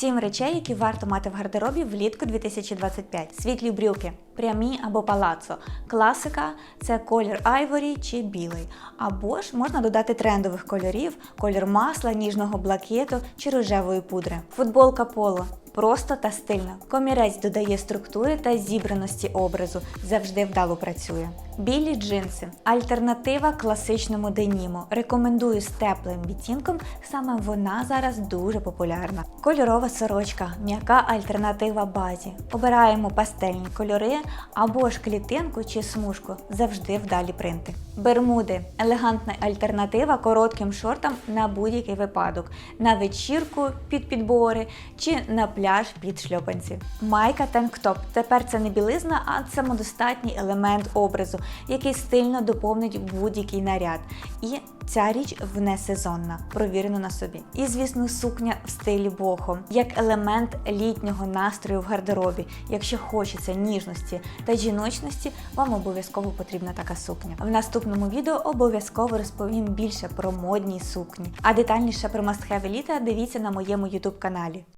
Сім речей, які варто мати в гардеробі влітку 2025. Світлі брюки, прямі або палацо. Класика це колір айворі чи білий. Або ж можна додати трендових кольорів, колір масла, ніжного блакиту чи рожевої пудри. Футболка поло. Просто та стильно. Комірець додає структури та зібраності образу, завжди вдало працює. Білі джинси альтернатива класичному деніму. Рекомендую з теплим відтінком, саме вона зараз дуже популярна. Кольорова сорочка, м'яка альтернатива базі. Обираємо пастельні кольори або ж клітинку чи смужку, завжди вдалі принти. Бермуди елегантна альтернатива коротким шортам на будь-який випадок, на вечірку під підбори чи на пляж під шльопанці. Майка тенктоп. Тепер це не білизна, а самодостатній елемент образу, який стильно доповнить будь-який наряд. І ця річ внесезонна, провірено на собі. І, звісно, сукня в стилі бохо, як елемент літнього настрою в гардеробі. Якщо хочеться ніжності та жіночності, вам обов'язково потрібна така сукня. В наступному відео обов'язково розповім більше про модні сукні. А детальніше про мастхеви літа дивіться на моєму YouTube каналі.